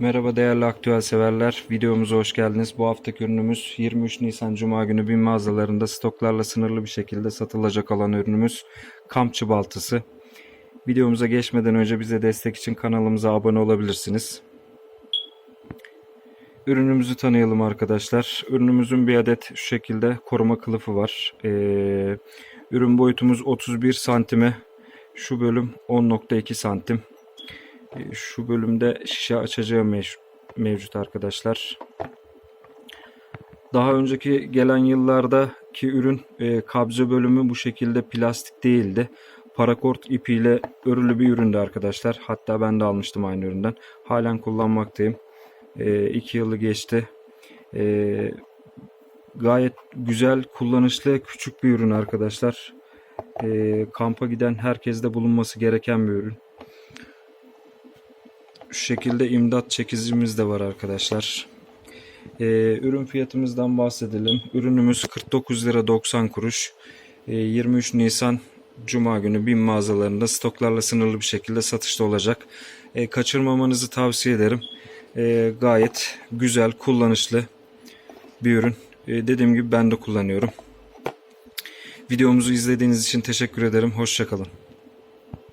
Merhaba değerli aktüel severler. Videomuza hoş geldiniz. Bu haftaki ürünümüz 23 Nisan Cuma günü bin mağazalarında stoklarla sınırlı bir şekilde satılacak olan ürünümüz kampçı baltası. Videomuza geçmeden önce bize destek için kanalımıza abone olabilirsiniz. Ürünümüzü tanıyalım arkadaşlar. Ürünümüzün bir adet şu şekilde koruma kılıfı var. Ee, ürün boyutumuz 31 santime. Şu bölüm 10.2 santim. E, Şu bölümde şişe açacağı mev- mevcut arkadaşlar. Daha önceki gelen yıllardaki ürün e, kabze bölümü bu şekilde plastik değildi. Parakort ipiyle örülü bir üründü arkadaşlar. Hatta ben de almıştım aynı üründen. Halen kullanmaktayım. 2 yılı geçti. E, gayet güzel, kullanışlı, küçük bir ürün arkadaşlar. E, kampa giden herkeste bulunması gereken bir ürün. Şu şekilde imdat çekicimiz de var arkadaşlar. Ee, ürün fiyatımızdan bahsedelim. Ürünümüz 49 lira 90 kuruş. Ee, 23 Nisan Cuma günü bin mağazalarında stoklarla sınırlı bir şekilde satışta olacak. Ee, kaçırmamanızı tavsiye ederim. Ee, gayet güzel, kullanışlı bir ürün. Ee, dediğim gibi ben de kullanıyorum. Videomuzu izlediğiniz için teşekkür ederim. Hoşçakalın.